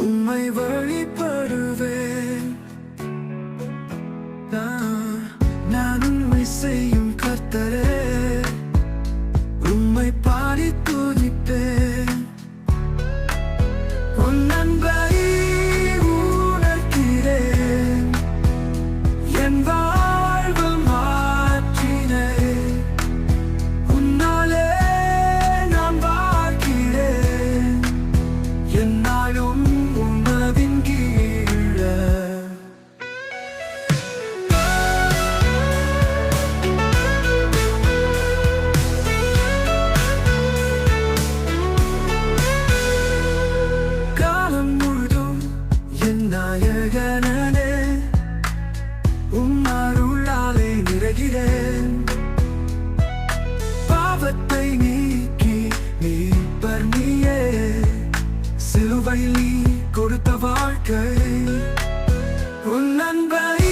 உண்மை வழிபடுவேன். நான் உண்மை செய்யும் மகனே உன் அருளாலே நிறைகிறேன் பாவத்தை நீக்கி நீப்பர் நீயே சிலுவை கொடுத்த வாழ்க்கை. உன் நண்பை